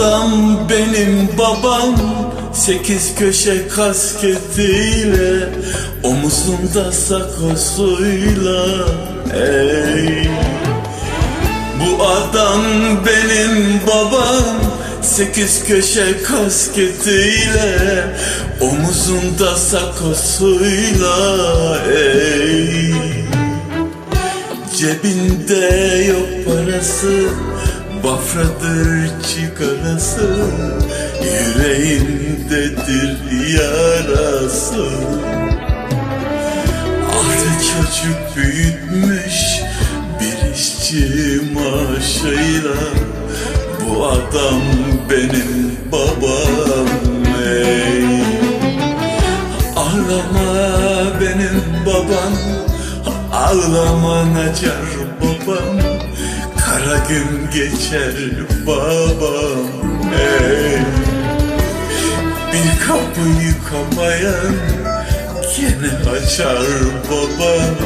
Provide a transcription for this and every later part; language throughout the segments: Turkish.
adam benim babam. Sekiz köşe kasketiyle Omuzunda sakosuyla. Ey Bu adam benim babam. Sekiz köşe kasketiyle Omuzunda sakosuyla. Ey Cebinde yok parası Bafradır çıkarası Yüreğindedir yarası. Altı çocuk büyütmüş Bir işçi maaşıyla Bu adam benim babam ey. Ağlama benim babam Ağlama Nacar babam Kara gün geçer babam ey. Bir kapıyı kapayan Gene açar babam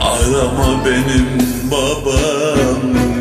Ağlama benim babam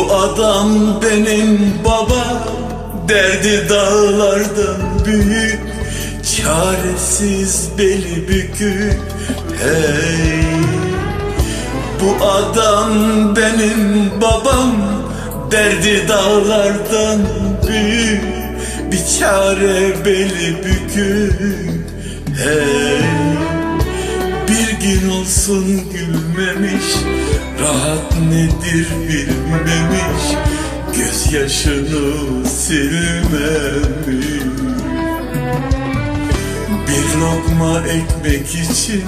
Bu adam benim baba Derdi dağlardan büyük Çaresiz beli bükük Hey. Bu adam benim babam Derdi dağlardan büyük Bir çare beli bükük Hey. Bir gün olsun gülmemiş Rahat nedir bilmemiş Gözyaşını silmemiş. Bir lokma ekmek için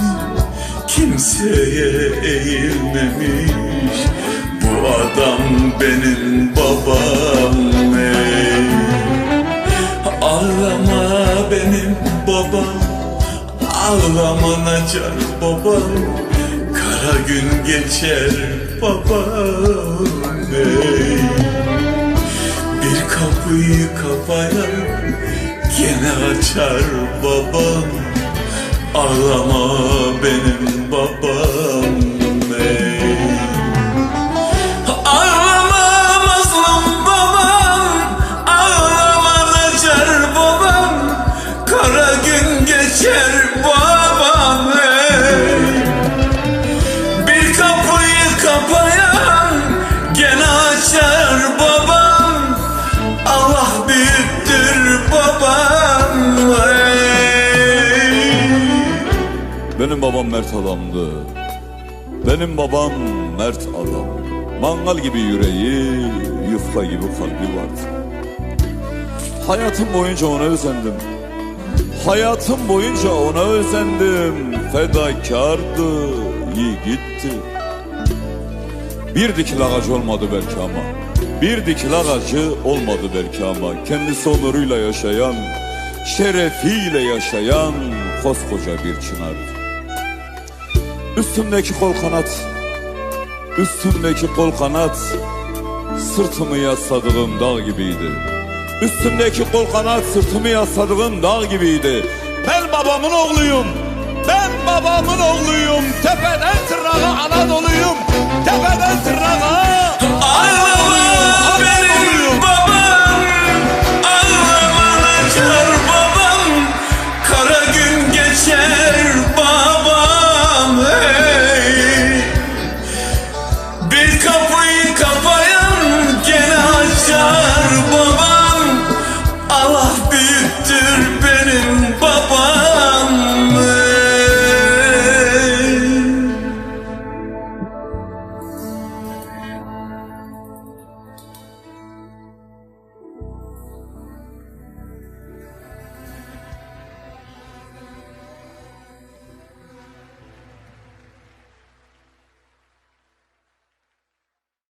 Kimseye eğilmemiş. Bu adam benim babam ey. Ağlama benim babam Ağlama Nacar babam Kara gün geçer babam ey Bir kapıyı kapayan Gene açar babam. Ağlama benim babam Açar babam Allah büyüktür babam Benim babam mert adamdı. Benim babam mert adam. Mangal gibi yüreği, yufka gibi kalbi vardı. Hayatım boyunca ona özendim. Hayatım boyunca ona özendim. Fedakardı, yiğitti. Bir dikil ağacı olmadı belki ama. Bir dikil ağacı olmadı belki ama. Kendisi onuruyla yaşayan, şerefiyle yaşayan koskoca bir çınardı. Üstümdeki kol kanat Üstümdeki kol kanat Sırtımı yasladığım dağ gibiydi Üstümdeki kol kanat Sırtımı yasladığım dağ gibiydi Ben babamın oğluyum Ben babamın oğluyum Tepeden tırnağa Anadolu'yum Tepeden